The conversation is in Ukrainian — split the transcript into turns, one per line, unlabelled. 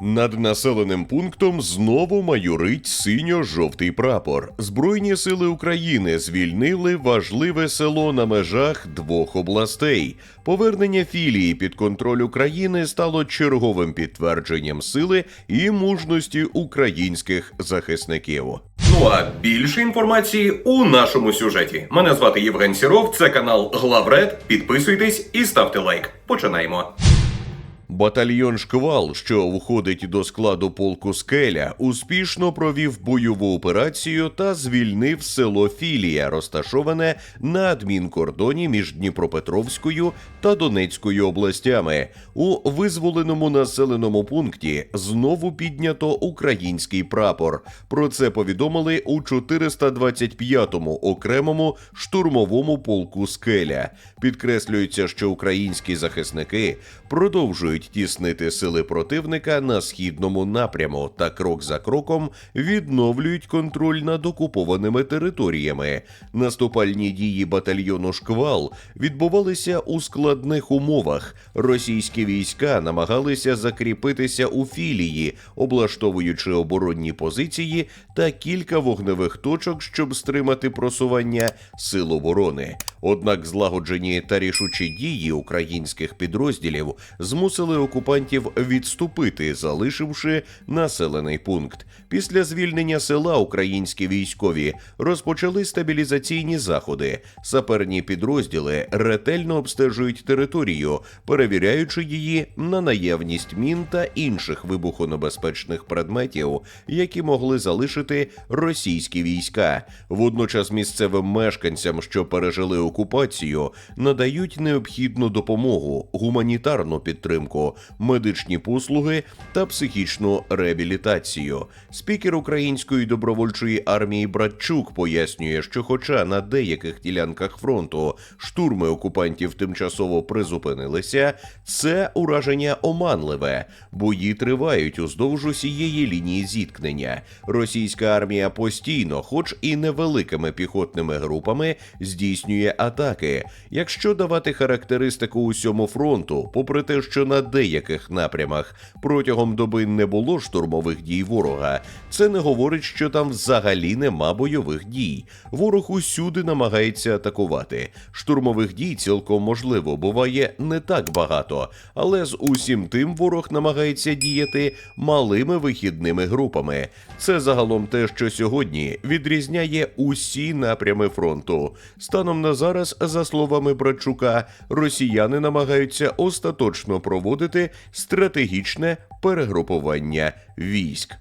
Над населеним пунктом знову майорить синьо-жовтий прапор. Збройні сили України звільнили важливе село на межах двох областей. Повернення філії під контроль України стало черговим підтвердженням сили і мужності українських захисників.
Ну а більше інформації у нашому сюжеті. Мене звати Євген Сіров, це канал Главред. Підписуйтесь і ставте лайк. Починаємо.
Батальйон Шквал, що входить до складу полку Скеля, успішно провів бойову операцію та звільнив село Філія, розташоване на адмінкордоні між Дніпропетровською та Донецькою областями. У визволеному населеному пункті знову піднято український прапор. Про це повідомили у 425-му окремому штурмовому полку Скеля. Підкреслюється, що українські захисники продовжують тіснити сили противника на східному напряму та крок за кроком відновлюють контроль над окупованими територіями. Наступальні дії батальйону Шквал відбувалися у складних умовах. Російські війська намагалися закріпитися у філії, облаштовуючи оборонні позиції та кілька вогневих точок, щоб стримати просування сил оборони. Однак злагоджені та рішучі дії українських підрозділів змусили окупантів відступити, залишивши населений пункт. Після звільнення села українські військові розпочали стабілізаційні заходи. Саперні підрозділи ретельно обстежують територію, перевіряючи її на наявність мін та інших вибухонебезпечних предметів, які могли залишити російські війська. Водночас місцевим мешканцям, що пережили окупацію, надають необхідну допомогу, гуманітарну підтримку, медичні послуги та психічну реабілітацію. Спікер української добровольчої армії Братчук пояснює, що, хоча на деяких ділянках фронту штурми окупантів тимчасово призупинилися, це ураження оманливе. Бої тривають уздовж усієї лінії зіткнення. Російська армія постійно, хоч і невеликими піхотними групами, здійснює атаки. Якщо давати характеристику усьому фронту, попри те, що на деяких напрямах протягом доби не було штурмових дій ворога, це не говорить, що там взагалі нема бойових дій. Ворог усюди намагається атакувати. Штурмових дій цілком можливо буває не так багато, але з усім тим ворог намагається діяти малими вихідними групами. Це загалом те, що сьогодні відрізняє усі напрями фронту. Станом на зараз, за словами Братчука, росіяни намагаються остаточно проводити стратегічне перегрупування військ.